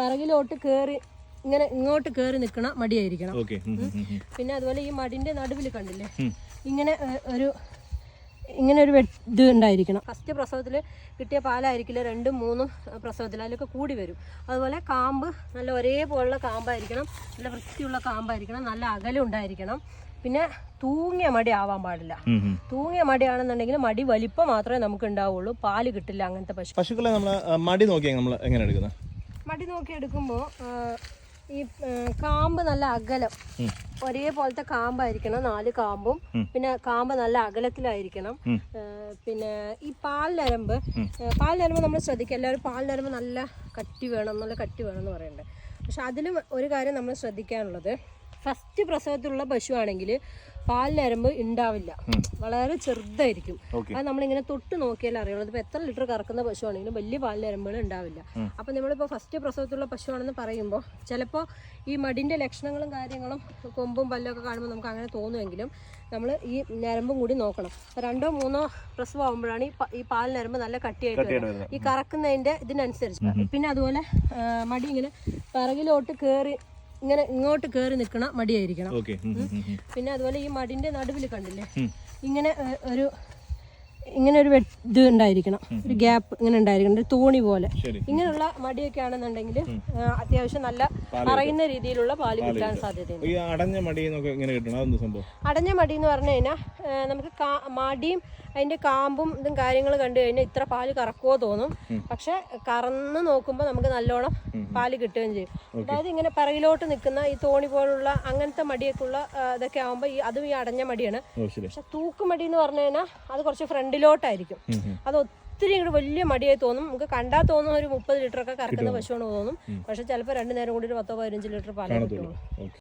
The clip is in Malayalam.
പിറകിലോട്ട് കേറി ഇങ്ങനെ ഇങ്ങോട്ട് കേറി നിൽക്കണ മടിയായിരിക്കണം. പിന്നെ അതുപോലെ ഈ മടിന്റെ നടുവിൽ കണ്ടില്ലേ? ഇങ്ങനെ ഒരു ഇങ്ങനെ ഒരു ഇത് ഉണ്ടായിരിക്കണം. ഫസ്റ്റ് പ്രസവത്തിൽ കിട്ടിയ പാലായിരിക്കില്ല? രണ്ടും മൂന്നും പ്രസവത്തിൽ അതിലൊക്കെ കൂടി വരും. അതുപോലെ കാമ്പ് നല്ല ഒരേപോലുള്ള കാമ്പായിരിക്കണം. നല്ല വൃത്തിയുള്ള കാമ്പായിരിക്കണം. നല്ല അകലം ഉണ്ടായിരിക്കണം. പിന്നെ തൂങ്ങിയ മടി ആവാൻ പാടില്ല. തൂങ്ങിയ മടിയാണെന്നുണ്ടെങ്കിൽ മടി വലിപ്പം മാത്രമേ നമുക്ക് ഉണ്ടാവുള്ളൂ. പാൽ കിട്ടില്ല അങ്ങനത്തെ പശു പശുക്കളെ നമ്മൾ മടി നോക്കിയാൽ നമ്മൾ എങ്ങനെ എടുക്കുന്നത് മടി നോക്കി എടുക്കുമ്പോൾ ഈ കാമ്പ് നല്ല അകലം. ഒരേപോലത്തെ കാമ്പായിരിക്കണം നാല് കാമ്പും. പിന്നെ കാമ്പ് നല്ല അകലത്തിലായിരിക്കണം. പിന്നെ ഈ പാലിനരമ്പ് പാൽ പാലിനരമ്പ് നമ്മൾ ശ്രദ്ധിക്കുക. എല്ലാവരും പാലിനരമ്പ് നല്ല കട്ടി വേണം നല്ല കട്ടി വേണം എന്ന് പറയുന്നുണ്ട് പക്ഷെ അതിലും ഒരു കാര്യം നമ്മൾ ശ്രദ്ധിക്കാനുള്ളത് ഫസ്റ്റ് പ്രസവത്തിലുള്ള പശുവാണെങ്കിൽ പാലിനരമ്പ് ഉണ്ടാവില്ല. വളരെ ചെറുതായിരിക്കും. അത് നമ്മളിങ്ങനെ തൊട്ട് നോക്കിയാൽ അറിയുള്ളൂ. ഇതിപ്പോൾ എത്ര ലിറ്റർ കറക്കുന്ന പശുവാണെങ്കിലും വലിയ പാലിനരമ്പുകൾ ഉണ്ടാവില്ല. അപ്പം നമ്മളിപ്പോൾ ഫസ്റ്റ് പ്രസവത്തിലുള്ള പശുവാണെന്ന് പറയുമ്പോൾ ചിലപ്പോ ഈ മടിന്റെ ലക്ഷണങ്ങളും കാര്യങ്ങളും കൊമ്പും പല്ലൊക്കെ കാണുമ്പോൾ നമുക്ക് അങ്ങനെ തോന്നുമെങ്കിലും നമ്മൾ ഈ ഞരമ്പും കൂടി നോക്കണം. രണ്ടോ മൂന്നോ പ്രസവം ആകുമ്പോഴാണ് ഈ ഈ പാൽ ഞരമ്പ് നല്ല കട്ടിയായിട്ട് വരുന്നത് ഈ കറക്കുന്നതിന്റെ ഇതിനനുസരിച്ച്. പിന്നെ അതുപോലെ മടി ഇങ്ങനെ പിറകിലോട്ട് കയറി ഇങ്ങനെ ഇങ്ങോട്ട് കയറി നിൽക്കണ മടിയായിരിക്കണം. പിന്നെ അതുപോലെ ഈ മടിന്റെ നടുവിൽ കണ്ടില്ലേ? ഇങ്ങനെ ഒരു ഇങ്ങനെ ഒരു ഇത് ഉണ്ടായിരിക്കണം. ഒരു ഗ്യാപ്പ് ഇങ്ങനെ ഉണ്ടായിരിക്കണം. ഒരു തോണി പോലെ. ഇങ്ങനെയുള്ള മടിയൊക്കെ ആണെന്നുണ്ടെങ്കിൽ അത്യാവശ്യം നല്ല പറയുന്ന രീതിയിലുള്ള പാൽ കിട്ടാൻ സാധ്യതയുണ്ട്. ഈ അടഞ്ഞ മടി എന്നൊക്കെ എങ്ങനെ കിട്ടണം? അതെന്ത് സംഭവം? അടഞ്ഞ മടി എന്ന് പറഞ്ഞു കഴിഞ്ഞാൽ നമുക്ക് മടിയും അതിന്റെ കാമ്പും ഇതും കാര്യങ്ങൾ കണ്ടു കഴിഞ്ഞാൽ ഇത്ര പാൽ കറക്കുമോ തോന്നും. പക്ഷെ കറന്ന് നോക്കുമ്പോൾ നമുക്ക് നല്ലോണം പാൽ കിട്ടുകയും ചെയ്യും. അതായത് ഇങ്ങനെ പറയിലോട്ട് നിൽക്കുന്ന ഈ തോണി പോലുള്ള അങ്ങനത്തെ മടിയൊക്കെ ഉള്ള ഇതൊക്കെ ആകുമ്പോൾ ഈ അതും ഈ അടഞ്ഞ മടിയാണ്. പക്ഷെ തൂക്കുമടി എന്ന് പറഞ്ഞു കഴിഞ്ഞാൽ അത് കുറച്ച് ഫ്രണ്ടിലോട്ടായിരിക്കും അത് ഒത്തിരി ഇങ്ങോട്ട് വലിയ മടിയായി തോന്നും. നമുക്ക് കണ്ടാൽ തോന്നും ഒരു മുപ്പത് ലിറ്റർ ഒക്കെ കറക്കുന്ന പശുവാണ് തോന്നും. പക്ഷെ ചിലപ്പോൾ രണ്ടു നേരം കൂടി ഒരു പത്തോ പതിനഞ്ച് ലിറ്റർ പാലേ കിട്ടുള്ളൂ